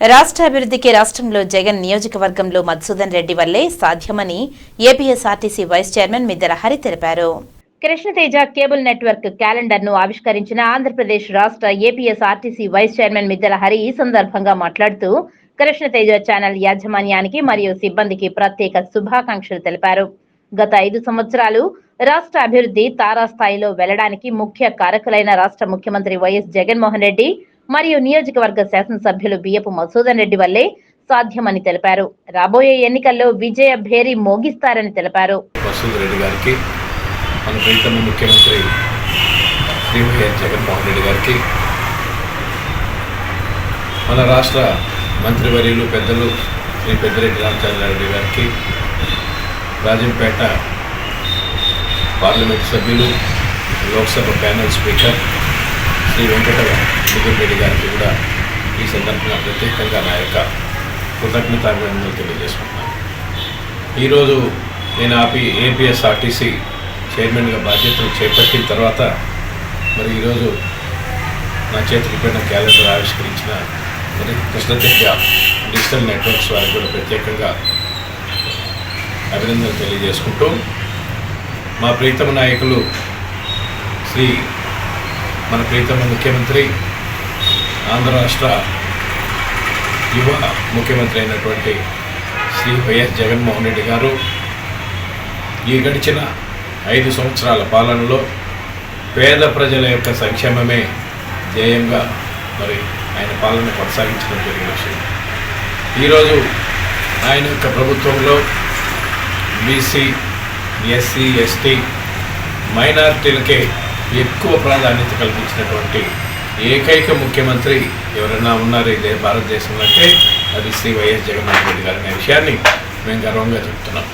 రాష్ట్ర అభివృద్ధికి రాష్ట్రంలో జగన్ నియోజకవర్గంలో మధుసూదన్ రెడ్డి వల్లే సాధ్యమని ఏపీఎస్ఆర్టీసీ వైస్ చైర్మన్ మిద్దెల హరి తెలిపారు. కృష్ణతేజ కేబుల్ నెట్వర్క్ క్యాలెండర్ను ఆవిష్కరించిన ఆంధ్రప్రదేశ్ రాష్ట్ర ఏపీఎస్ఆర్టీసీ వైస్ చైర్మన్ మిద్దెల హరి ఈ సందర్భంగా మాట్లాడుతూ కృష్ణతేజ ఛానల్ యాజమాన్యానికి మరియు సిబ్బందికి ప్రత్యేక శుభాకాంక్షలు తెలిపారు. గత ఐదు సంవత్సరాలు రాష్ట్ర అభివృద్ధి తారాస్థాయిలో వెళ్ళడానికి ముఖ్య కారకులైన రాష్ట్ర ముఖ్యమంత్రి వైఎస్ జగన్మోహన్ రెడ్డి మరియు నియోజకవర్గ శాసనసభ్యులు బియ్యపు మసూదన్ రెడ్డి వల్లే సాధ్యమని తెలిపారు. రాబోయే ఎన్నికల్లో విజయ భేరి మోగిస్తారని తెలిపారు. రెడ్డి గారికి మన ప్రీతమ ముఖ్యమంత్రి శ్రీ వైఎస్ జగన్మోహన్ రెడ్డి గారికి మన రాష్ట్ర మంత్రివర్యులు పెద్దలు శ్రీ పెద్దిరెడ్డి రామచంద్రారెడ్డి గారికి రాజంపేట పార్లమెంట్ సభ్యులు లోక్సభ ప్యానల్ స్పీకర్ శ్రీ వెంకట రెడ్డి గారికి కూడా ఈ సందర్భంగా ప్రత్యేకంగా నా యొక్క కృతజ్ఞతాభినందనలు తెలియజేసుకుంటున్నాను. ఈరోజు నేను ఆపి ఏపీఎస్ఆర్టీసీ చైర్మన్గా బాధ్యతలు చేపట్టిన తర్వాత మరి ఈరోజు నా చేతికి పైన క్యాలెండర్ ఆవిష్కరించిన మరి కృష్ణతేజ డిజిటల్ నెట్వర్క్స్ వారికి కూడా ప్రత్యేకంగా అభినందనలు తెలియజేసుకుంటూ మా ప్రీతమ నాయకులు శ్రీ మన ప్రీతమ ముఖ్యమంత్రి ఆంధ్ర రాష్ట్ర యువ ముఖ్యమంత్రి అయినటువంటి శ్రీ వైఎస్ జగన్మోహన్ రెడ్డి గారు ఈ గడిచిన ఐదు సంవత్సరాల పాలనలో పేద ప్రజల యొక్క సంక్షేమమే ధ్యేయంగా మరి ఆయన పాలన కొనసాగించడం జరిగిన విషయం. ఈరోజు ఆయన యొక్క ప్రభుత్వంలో బీసీ ఎస్సీ ఎస్టీ మైనారిటీలకే ఎక్కువ ప్రాధాన్యత కల్పించినటువంటి ఏకైక ముఖ్యమంత్రి ఎవరైనా ఉన్నారు ఇదే భారతదేశంలో అంటే అది శ్రీ వైఎస్ జగన్మోహన్ రెడ్డి గారు అనే విషయాన్ని మేము గర్వంగా చెప్తున్నాం.